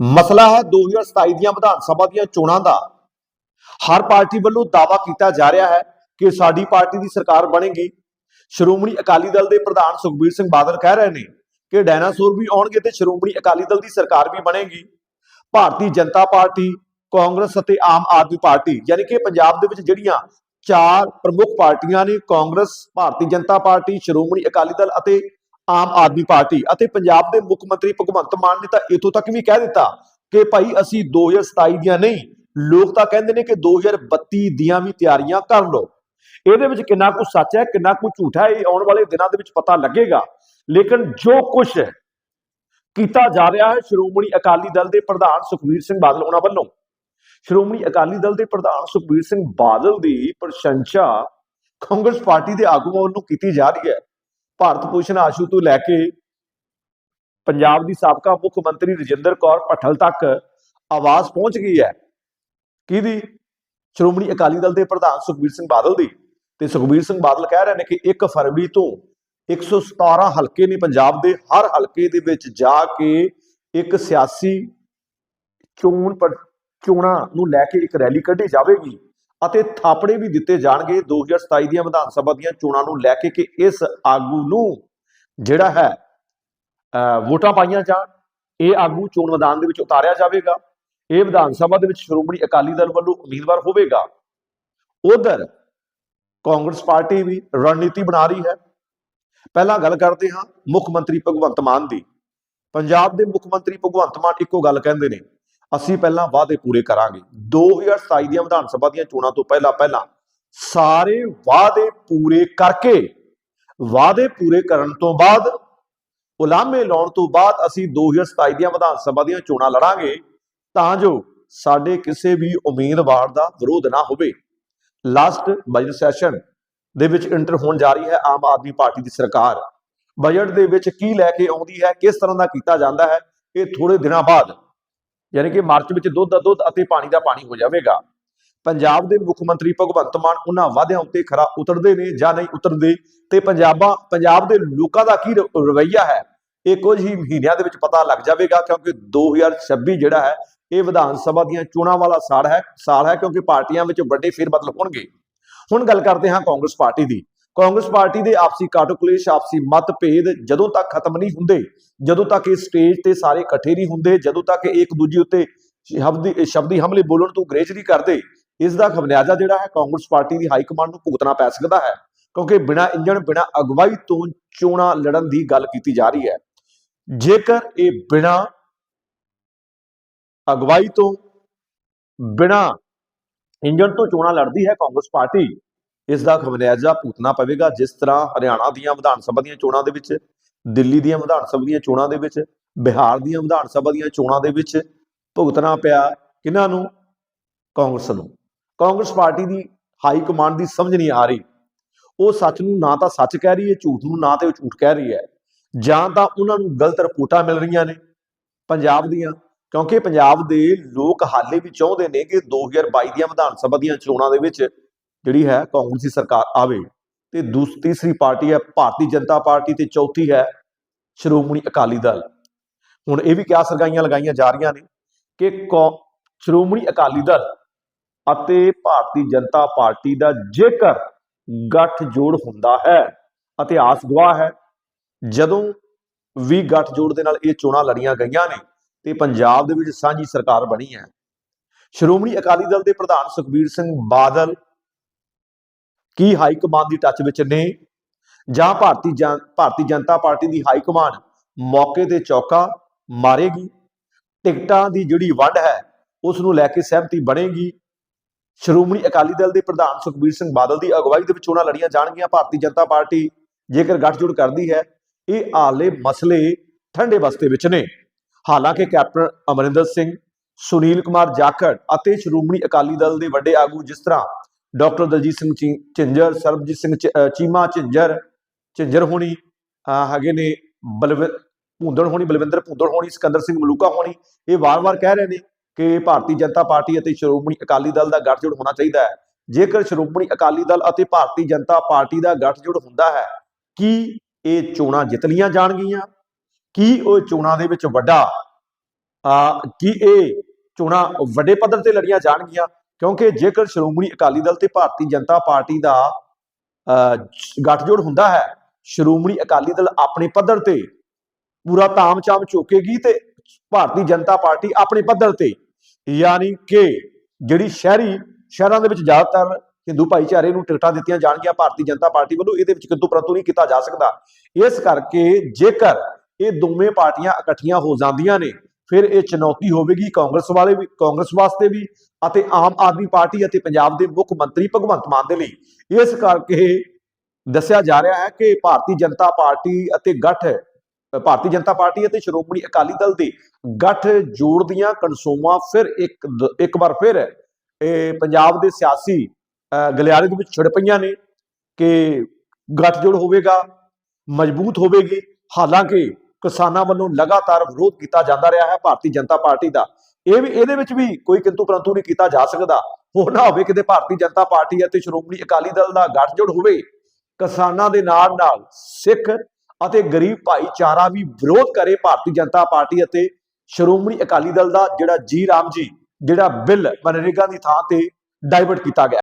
ਮਸਲਾ ਹੈ 2027 ਦੀਆਂ ਵਿਧਾਨ ਸਭਾ ਦੀਆਂ ਚੋਣਾਂ ਦਾ। ਹਰ ਪਾਰਟੀ ਵੱਲੋਂ ਦਾਅਵਾ ਕੀਤਾ ਜਾ ਰਿਹਾ ਹੈ ਕਿ ਸਾਡੀ ਪਾਰਟੀ ਦੀ ਸਰਕਾਰ ਬਣੇਗੀ। ਸ਼੍ਰੋਮਣੀ ਅਕਾਲੀ ਦਲ ਦੇ ਪ੍ਰਧਾਨ ਸੁਖਬੀਰ ਸਿੰਘ ਬਾਦਲ ਕਹਿ ਰਹੇ ਨੇ ਕਿ ਡਾਇਨਾਸੌਰ ਵੀ ਆਉਣਗੇ ਤੇ ਸ਼੍ਰੋਮਣੀ ਅਕਾਲੀ ਦਲ ਦੀ ਸਰਕਾਰ ਵੀ ਬਣੇਗੀ। ਭਾਰਤੀ ਜਨਤਾ ਪਾਰਟੀ, ਕਾਂਗਰਸ ਅਤੇ ਆਮ ਆਦਮੀ ਪਾਰਟੀ, ਯਾਨੀ ਕਿ ਪੰਜਾਬ ਦੇ ਵਿੱਚ ਜਿਹੜੀਆਂ ਚਾਰ ਪ੍ਰਮੁੱਖ ਪਾਰਟੀਆਂ ਨੇ, ਕਾਂਗਰਸ, ਭਾਰਤੀ ਜਨਤਾ ਪਾਰਟੀ, ਸ਼੍ਰੋਮਣੀ ਅਕਾਲੀ ਦਲ ਅਤੇ ਆਮ ਆਦਮੀ ਪਾਰਟੀ ਅਤੇ ਪੰਜਾਬ ਦੇ ਮੁੱਖ ਮੰਤਰੀ ਭਗਵੰਤ ਮਾਨ ਨੇ ਤਾਂ ਇਥੋਂ ਤੱਕ ਵੀ ਕਹਿ ਦਿੱਤਾ ਕਿ ਭਾਈ ਅਸੀਂ 2027 ਦੀਆਂ ਨਹੀਂ, ਲੋਕ ਤਾਂ ਕਹਿੰਦੇ ਨੇ ਕਿ 2032 ਦੀਆਂ ਵੀ ਤਿਆਰੀਆਂ ਕਰ ਲਓ। ਇਹਦੇ ਵਿੱਚ ਕਿੰਨਾ ਕੁ ਸੱਚ ਹੈ, ਕਿੰਨਾ ਕੁ ਝੂਠ ਹੈ, ਇਹ ਆਉਣ ਵਾਲੇ ਦਿਨਾਂ ਦੇ ਵਿੱਚ ਪਤਾ ਲੱਗੇਗਾ। ਲੇਕਿਨ ਜੋ ਕੁਝ ਕੀਤਾ ਜਾ ਰਿਹਾ ਹੈ, ਸ਼੍ਰੋਮਣੀ ਅਕਾਲੀ ਦਲ ਦੇ ਪ੍ਰਧਾਨ ਸੁਖਬੀਰ ਸਿੰਘ ਬਾਦਲ ਉਹਨਾਂ ਵੱਲੋਂ। ਸ਼੍ਰੋਮਣੀ ਅਕਾਲੀ ਦਲ ਦੇ ਪ੍ਰਧਾਨ ਸੁਖਬੀਰ ਸਿੰਘ ਬਾਦਲ ਦੀ ਪ੍ਰਸ਼ੰਸਾ ਕਾਂਗਰਸ ਪਾਰਟੀ ਦੇ ਆਗੂਆਂ ਵੱਲੋਂ ਕੀਤੀ ਜਾ ਰਹੀ ਹੈ। ਭਾਰਤ ਭੂਸ਼ਣ ਆਸ਼ੂ ਤੋਂ ਲੈ ਕੇ ਪੰਜਾਬ ਦੀ ਸਾਬਕਾ ਮੁੱਖ ਮੰਤਰੀ ਰਜਿੰਦਰ ਕੌਰ ਭੱਠਲ ਤੱਕ ਆਵਾਜ਼ ਪਹੁੰਚ ਗਈ ਹੈ। ਕਿਹਦੀ? ਸ਼੍ਰੋਮਣੀ ਅਕਾਲੀ ਦਲ ਦੇ ਪ੍ਰਧਾਨ ਸੁਖਬੀਰ ਸਿੰਘ ਬਾਦਲ ਦੀ। ਤੇ ਸੁਖਬੀਰ ਸਿੰਘ ਬਾਦਲ ਕਹਿ ਰਹੇ ਨੇ ਕਿ 1 ਫਰਵਰੀ ਤੋਂ 117 ਹਲਕੇ ਨੇ ਪੰਜਾਬ ਦੇ ਹਰ ਹਲਕੇ ਦੇ ਵਿੱਚ ਜਾ ਕੇ ਇੱਕ ਸਿਆਸੀ ਚੋਣ ਪਰ ਚੋਣਾਂ ਨੂੰ ਲੈ ਕੇ ਇੱਕ ਰੈਲੀ ਕੱਢੀ ਜਾਵੇਗੀ। ਅਤੇ ਥਾਪੜੇ ਵੀ ਦਿੱਤੇ ਜਾਣਗੇ 2027 ਦੀਆਂ ਵਿਧਾਨ ਸਭਾ ਦੀਆਂ ਚੋਣਾਂ ਨੂੰ ਲੈ ਕੇ ਕਿ ਇਸ ਆਗੂ ਨੂੰ ਜਿਹੜਾ ਹੈ ਅਹ ਵੋਟਾਂ ਪਾਈਆਂ ਜਾਣ। ਇਹ ਆਗੂ ਚੋਣ ਮੈਦਾਨ ਦੇ ਵਿੱਚ ਉਤਾਰਿਆ ਜਾਵੇਗਾ। ਇਹ ਵਿਧਾਨ ਸਭਾ ਦੇ ਵਿੱਚ ਸ਼੍ਰੋਮਣੀ ਅਕਾਲੀ ਦਲ ਵੱਲੋਂ ਉਮੀਦਵਾਰ ਹੋਵੇਗਾ। ਉਧਰ ਕਾਂਗਰਸ ਪਾਰਟੀ ਵੀ ਰਣਨੀਤੀ ਬਣਾ ਰਹੀ ਹੈ। ਪਹਿਲਾਂ ਗੱਲ ਕਰਦੇ ਹਾਂ ਮੁੱਖ ਮੰਤਰੀ ਭਗਵੰਤ ਮਾਨ ਦੀ। ਪੰਜਾਬ ਦੇ ਮੁੱਖ ਮੰਤਰੀ ਭਗਵੰਤ ਮਾਨ ਇੱਕੋ ਗੱਲ ਕਹਿੰਦੇ ਨੇ ਅਸੀਂ ਪਹਿਲਾਂ ਵਾਅਦੇ ਪੂਰੇ ਕਰਾਂਗੇ। 2027 ਦੀਆਂ ਵਿਧਾਨ ਸਭਾ ਦੀਆਂ ਚੋਣਾਂ ਤੋਂ ਪਹਿਲਾਂ ਪਹਿਲਾਂ ਸਾਰੇ ਵਾਅਦੇ ਪੂਰੇ ਕਰਕੇ, ਵਾਅਦੇ ਪੂਰੇ ਕਰਨ ਤੋਂ ਬਾਅਦ, ਉਲਾਮੇ ਲਾਉਣ ਤੋਂ ਬਾਅਦ ਅਸੀਂ 2027 ਦੀਆਂ ਵਿਧਾਨ ਸਭਾ ਦੀਆਂ ਚੋਣਾਂ ਲੜਾਂਗੇ, ਤਾਂ ਜੋ ਸਾਡੇ ਕਿਸੇ ਵੀ ਉਮੀਦਵਾਰ ਦਾ ਵਿਰੋਧ ਨਾ ਹੋਵੇ। ਲਾਸਟ ਬਜਟ ਸੈਸ਼ਨ ਦੇ ਵਿੱਚ ਇੰਟਰ ਹੋਣ ਜਾ ਰਹੀ ਹੈ ਆਮ ਆਦਮੀ ਪਾਰਟੀ ਦੀ ਸਰਕਾਰ। ਬਜਟ ਦੇ ਵਿੱਚ ਕੀ ਲੈ ਕੇ ਆਉਂਦੀ ਹੈ, ਕਿਸ ਤਰ੍ਹਾਂ ਦਾ ਕੀਤਾ ਜਾਂਦਾ ਹੈ, ਇਹ ਥੋੜੇ ਦਿਨਾਂ ਬਾਅਦ ਯਾਨੀ ਕਿ ਮਾਰਚ ਵਿੱਚ ਦੁੱਧ ਦਾ ਦੁੱਧ ਅਤੇ ਪਾਣੀ ਦਾ ਪਾਣੀ ਹੋ ਜਾਵੇਗਾ। ਪੰਜਾਬ ਦੇ ਮੁੱਖ ਮੰਤਰੀ ਭਗਵੰਤ ਮਾਨ ਉਹਨਾਂ ਵਾਅਦਿਆਂ ਉੱਤੇ ਖਰਾ ਉਤਰਦੇ ਨੇ ਜਾਂ ਨਹੀਂ ਉਤਰਦੇ ਤੇ ਪੰਜਾਬਾਂ, ਪੰਜਾਬ ਦੇ ਲੋਕਾਂ ਦਾ ਕੀ ਰ- ਰਵੱਈਆ ਹੈ? ਇਹ ਕੁਝ ਹੀ ਮਹੀਨਿਆਂ ਦੇ ਵਿੱਚ ਪਤਾ ਲੱਗ ਜਾਵੇਗਾ ਕਿਉਂਕਿ 2026 ਜਿਹੜਾ ਹੈ, ਇਹ ਵਿਧਾਨ ਸਭਾ ਦੀਆਂ ਚੋਣਾਂ ਵਾਲਾ ਸਾਲ ਹੈ ਸਾਲ ਹੈ ਕਿਉਂਕਿ ਪਾਰਟੀਆਂ ਵਿੱਚ ਵੱਡੇ ਫੇਰ ਬਦਲ ਹੋਣਗੇ। ਹੁਣ ਗੱਲ ਕਰਦੇ ਹਾਂ ਕਾਂਗਰਸ ਪਾਰਟੀ ਦੀ। ਕਾਂਗਰਸ ਪਾਰਟੀ ਦੇ ਆਪਸੀ ਕਾਟੋ ਕਲੇਸ਼ ਆਪਸੀ ਮਤਭੇਦ ਜਦੋਂ ਤੱਕ ਖਤਮ ਨਹੀਂ ਹੁੰਦੇ, ਜਦੋਂ ਤੱਕ ਇਹ ਸਟੇਜ ਤੇ ਸਾਰੇ ਇਕੱਠੇ ਨਹੀਂ ਹੁੰਦੇ, ਜਦੋਂ ਤੱਕ ਇੱਕ ਦੂਜੇ ਉੱਤੇ ਸ਼ਬਦੀ ਸ਼ਬਦੀ ਹਮਲੇ ਬੋਲਣ ਤੋਂ ਗਰੇਜ ਨਹੀਂ ਕਰਦੇ, ਇਸ ਦਾ ਖਮਿਆਜ਼ਾ ਜਿਹੜਾ ਹੈ ਕਾਂਗਰਸ ਪਾਰਟੀ ਦੀ ਹਾਈ ਕਮਾਂਡ ਨੂੰ ਭੁਗਤਣਾ ਪੈ ਸਕਦਾ ਹੈ, ਕਿਉਂਕਿ ਬਿਨਾ ਇੰਜਣ, ਬਿਨਾ ਅਗਵਾਈ ਤੋਂ ਚੋਣਾਂ ਲੜਨ ਦੀ ਗੱਲ ਕੀਤੀ ਜਾ ਰਹੀ ਹੈ। ਜੇਕਰ ਇਹ ਬਿਨਾ ਅਗਵਾਈ ਤੋਂ, ਬਿਨਾ ਇੰਜਣ ਤੋਂ ਚੋਣਾਂ ਲੜਦੀ ਹੈ ਕਾਂਗਰਸ ਪਾਰਟੀ ਇਸ ਦਾ ਖਮਿਆਜ਼ਾ ਭੁਗਤਣਾ ਪਵੇਗਾ, ਜਿਸ ਤਰ੍ਹਾਂ ਹਰਿਆਣਾ ਦੀਆਂ ਵਿਧਾਨ ਸਭਾ ਦੀਆਂ ਚੋਣਾਂ ਦੇ ਵਿੱਚ, ਦਿੱਲੀ ਦੀਆਂ ਵਿਧਾਨ ਸਭਾ ਦੀਆਂ ਚੋਣਾਂ ਦੇ ਵਿੱਚ, ਬਿਹਾਰ ਦੀਆਂ ਵਿਧਾਨ ਸਭਾ ਦੀਆਂ ਚੋਣਾਂ ਦੇ ਵਿੱਚ ਭੁਗਤਣਾ ਪਿਆ। ਕਿਹਨਾਂ ਨੂੰ? ਕਾਂਗਰਸ ਨੂੰ। ਕਾਂਗਰਸ ਪਾਰਟੀ ਦੀ ਹਾਈ ਕਮਾਂਡ ਦੀ ਸਮਝ ਨਹੀਂ ਆ ਰਹੀ। ਉਹ ਸੱਚ ਨੂੰ ਨਾ ਤਾਂ ਸੱਚ ਕਹਿ ਰਹੀ ਹੈ, ਝੂਠ ਨੂੰ ਨਾ ਤੇ ਉਹ ਝੂਠ ਕਹਿ ਰਹੀ ਹੈ। ਜਾਂ ਤਾਂ ਉਹਨਾਂ ਨੂੰ ਗਲਤ ਰਿਪੋਰਟਾਂ ਮਿਲ ਰਹੀਆਂ ਨੇ ਪੰਜਾਬ ਦੀਆਂ, ਕਿਉਂਕਿ ਪੰਜਾਬ ਦੇ ਲੋਕ ਹਾਲੇ ਵੀ ਚਾਹੁੰਦੇ ਨੇ ਕਿ 2022 ਦੀਆਂ ਵਿਧਾਨ ਸਭਾ ਦੀਆਂ ਚੋਣਾਂ ਦੇ ਵਿੱਚ ਜਿਹੜੀ ਹੈ ਕਾਂਗਰਸ ਦੀ ਸਰਕਾਰ ਆਵੇ ਤੇ ਦੂਸਰੀ ਤੀਸਰੀ ਪਾਰਟੀ ਹੈ ਭਾਰਤੀ ਜਨਤਾ ਪਾਰਟੀ ਤੇ ਚੌਥੀ ਹੈ ਸ਼੍ਰੋਮਣੀ ਅਕਾਲੀ ਦਲ। ਹੁਣ ਇਹ ਵੀ ਕਿਆ ਸਰਗਾਈਆਂ ਲਗਾਈਆਂ ਜਾ ਰਹੀਆਂ ਨੇ ਕਿ ਕੌ- ਸ਼੍ਰੋਮਣੀ ਅਕਾਲੀ ਦਲ ਅਤੇ ਭਾਰਤੀ ਜਨਤਾ ਪਾਰਟੀ ਦਾ ਜੇਕਰ ਗੱਠ ਜੋੜ ਹੁੰਦਾ ਹੈ ਇਤਿਹਾਸ ਗਵਾਹ ਹੈ, ਜਦੋਂ ਵੀ ਗੱਠ ਜੋੜ ਦੇ ਨਾਲ ਇਹ ਚੋਣਾਂ ਲੜੀਆਂ ਗਈਆਂ ਨੇ ਤੇ ਪੰਜਾਬ ਦੇ ਵਿੱਚ ਸਾਂਝੀ ਸਰਕਾਰ ਬਣੀ ਹੈ। ਸ਼੍ਰੋਮਣੀ ਅਕਾਲੀ ਦਲ ਦੇ ਪ੍ਰਧਾਨ ਸੁਖਬੀਰ ਸਿੰਘ ਬਾਦਲ ਕੀ ਹਾਈ ਕਮਾਂਡ ਦੀ ਟੱਚ ਵਿੱਚ ਨੇ? ਜਾਂ ਭਾਰਤੀ ਜਨ ਭਾਰਤੀ ਜਨਤਾ ਪਾਰਟੀ ਦੀ ਹਾਈ ਕਮਾਂਡ ਮੌਕੇ ਤੇ ਚੌਕਾ ਮਾਰੇਗੀ? ਟਿਕਟਾਂ ਦੀ ਜਿਹੜੀ ਵੰਡ ਹੈ ਉਸ ਨੂੰ ਲੈ ਕੇ ਸਹਿਮਤੀ ਬਣੇਗੀ? ਸ਼੍ਰੋਮਣੀ ਅਕਾਲੀ ਦਲ ਦੇ ਪ੍ਰਧਾਨ ਸੁਖਬੀਰ ਸਿੰਘ ਬਾਦਲ ਦੀ ਅਗਵਾਈ ਦੇ ਵਿੱਚ ਚੋਣਾਂ ਲੜੀਆਂ ਜਾਣਗੀਆਂ, ਭਾਰਤੀ ਜਨਤਾ ਪਾਰਟੀ ਜੇਕਰ ਗੱਠਜੋੜ ਕਰਦੀ ਹੈ, ਇਹ ਆਲੇ ਮਸਲੇ ਠੰਡੇ ਬਸਤੇ ਵਿੱਚ ਨੇ। ਹਾਲਾਂਕਿ ਕੈਪਟਨ ਅਮਰਿੰਦਰ ਸਿੰਘ, ਸੁਨੀਲ ਕੁਮਾਰ ਜਾਖੜ ਅਤੇ ਸ਼੍ਰੋਮਣੀ ਅਕਾਲੀ ਦਲ ਦੇ ਵੱਡੇ ਆਗੂ ਜਿਸ ਤਰ੍ਹਾਂ ਡਾਕਟਰ ਦਲਜੀਤ ਸਿੰਘ ਚੀ- ਝਿੰਜਰ, ਸਰਬਜੀਤ ਸਿੰਘ ਚੀਮਾ ਝਿੰਜਰ ਝਿੰਜਰ ਹੋਣੀ ਹੈਗੇ ਨੇ ਬਲਵਿੰ ਭੂੰਦੜ ਹੋਣੀ, ਬਲਵਿੰਦਰ ਭੁੰਦੜ ਹੋਣੀ, ਸਿਕੰਦਰ ਸਿੰਘ ਮਲੂਕਾ ਹੋਣੀ। ਇਹ ਵਾਰ-ਵਾਰ ਕਹਿ ਰਹੇ ਨੇ ਕਿ ਭਾਰਤੀ ਜਨਤਾ ਪਾਰਟੀ ਅਤੇ ਸ਼੍ਰੋਮਣੀ ਅਕਾਲੀ ਦਲ ਦਾ ਗੱਠਜੋੜ ਹੋਣਾ ਚਾਹੀਦਾ ਹੈ। ਜੇਕਰ ਸ਼੍ਰੋਮਣੀ ਅਕਾਲੀ ਦਲ ਅਤੇ ਭਾਰਤੀ ਜਨਤਾ ਪਾਰਟੀ ਦਾ ਗੱਠਜੋੜ ਹੁੰਦਾ ਹੈ, ਕੀ ਇਹ ਚੋਣਾਂ ਜਿੱਤ ਲੀਆਂ ਜਾਣਗੀਆਂ? ਕੀ ਉਹ ਚੋਣਾਂ ਦੇ ਵਿੱਚ ਵੱਡਾ ਅਹ ਕੀ ਇਹ ਚੋਣਾਂ ਵੱਡੇ ਪੱਧਰ ਤੇ ਲੜੀਆਂ ਜਾਣਗੀਆਂ? ਕਿਉਂਕਿ ਜੇਕਰ ਸ਼੍ਰੋਮਣੀ ਅਕਾਲੀ ਦਲ ਤੇ ਭਾਰਤੀ ਜਨਤਾ ਪਾਰਟੀ ਦਾ ਅਹ, ਗੱਠਜੋੜ ਹੁੰਦਾ ਹੈ ਸ਼੍ਰੋਮਣੀ ਅਕਾਲੀ ਦਲ ਆਪਣੇ ਪੱਧਰ ਤੇ ਪੂਰਾ ਤਾਮ-ਚਾਮ ਚੋਕੇਗੀ ਤੇ ਭਾਰਤੀ ਜਨਤਾ ਪਾਰਟੀ ਆਪਣੇ ਪੱਧਰ ਤੇ। ਯਾਨੀ ਕਿ ਜਿਹੜੀ ਸ਼ਹਿਰੀ ਸ਼ਹਿਰਾਂ ਦੇ ਵਿੱਚ ਜ਼ਿਆਦਾਤਰ ਹਿੰਦੂ ਭਾਈਚਾਰੇ ਨੂੰ ਟਿਕਟਾਂ ਦਿੱਤੀਆਂ ਜਾਣਗੀਆਂ ਭਾਰਤੀ ਜਨਤਾ ਪਾਰਟੀ ਵੱਲੋਂ ਇਹਦੇ ਵਿੱਚ ਕਿੰਤੂ ਪਰੰਤੂ ਨਹੀਂ ਕੀਤਾ ਜਾ ਸਕਦਾ। ਇਸ ਕਰਕੇ ਜੇਕਰ ਇਹ ਦੋਵੇਂ ਪਾਰਟੀਆਂ ਇਕੱਠੀਆਂ ਹੋ ਜਾਂਦੀਆਂ ਨੇ ਫਿਰ ਇਹ ਚੁਣੌਤੀ ਹੋਵੇਗੀ ਕਾਂਗਰਸ ਵਾਲੇ ਵੀ, ਕਾਂਗਰਸ ਵਾਸਤੇ ਵੀ ਅਤੇ ਆਮ ਆਦਮੀ ਪਾਰਟੀ ਅਤੇ ਪੰਜਾਬ ਦੇ ਮੁੱਖ ਮੰਤਰੀ ਭਗਵੰਤ ਮਾਨ ਦੇ ਲਈ। ਇਸ ਕਰਕੇ ਦੱਸਿਆ ਜਾ ਰਿਹਾ ਹੈ ਕਿ ਭਾਰਤੀ ਜਨਤਾ ਪਾਰਟੀ ਅਤੇ ਗੱਠ, ਭਾਰਤੀ ਜਨਤਾ ਪਾਰਟੀ ਅਤੇ ਸ਼੍ਰੋਮਣੀ ਅਕਾਲੀ ਦਲ ਦੇ ਗੱਠ ਜੋੜ ਦੀਆਂ ਕਨਸੋਮਾਂ ਫਿਰ ਇੱਕ ਇੱਕ ਵਾਰ ਫਿਰ ਇਹ ਪੰਜਾਬ ਦੇ ਸਿਆਸੀ ਗਲਿਆਰੇ ਦੇ ਵਿੱਚ ਛਿੜ ਪਈਆਂ ਨੇ ਕਿ ਗੱਠਜੋੜ ਹੋਵੇਗਾ, ਮਜ਼ਬੂਤ ਹੋਵੇਗੀ। ਹਾਲਾਂਕਿ ਕਿਸਾਨਾਂ ਵੱਲੋਂ ਲਗਾਤਾਰ ਵਿਰੋਧ ਕੀਤਾ ਜਾਂਦਾ ਰਿਹਾ ਹੈ ਭਾਰਤੀ ਜਨਤਾ ਪਾਰਟੀ ਦਾ। ਇਹ ਵੀ ਇਹਦੇ ਵਿੱਚ ਵੀ ਕੋਈ ਕਿੰਤੂ ਪਰੰਤੂ ਨਹੀਂ ਕੀਤਾ ਜਾ ਸਕਦਾ। ਹੋ ਨਾ ਹੋਵੇ ਕਿਤੇ ਭਾਰਤੀ ਜਨਤਾ ਪਾਰਟੀ ਅਤੇ ਸ਼੍ਰੋਮਣੀ ਅਕਾਲੀ ਦਲ ਦਾ ਗੱਠਜੋੜ ਹੋਵੇ, ਕਿਸਾਨਾਂ ਦੇ ਨਾਲ ਨਾਲ ਸਿੱਖ ਅਤੇ ਗਰੀਬ ਭਾਈਚਾਰਾ ਵੀ ਵਿਰੋਧ ਕਰੇ ਭਾਰਤੀ ਜਨਤਾ ਪਾਰਟੀ ਅਤੇ ਸ਼੍ਰੋਮਣੀ ਅਕਾਲੀ ਦਲ ਦਾ, ਜਿਹੜਾ ਜੀ ਰਾਮ ਜੀ, ਜਿਹੜਾ ਬਿੱਲ ਮਨਰੇਗਾ ਦੀ ਥਾਂ ਤੇ ਡਾਇਵਰਟ ਕੀਤਾ ਗਿਆ।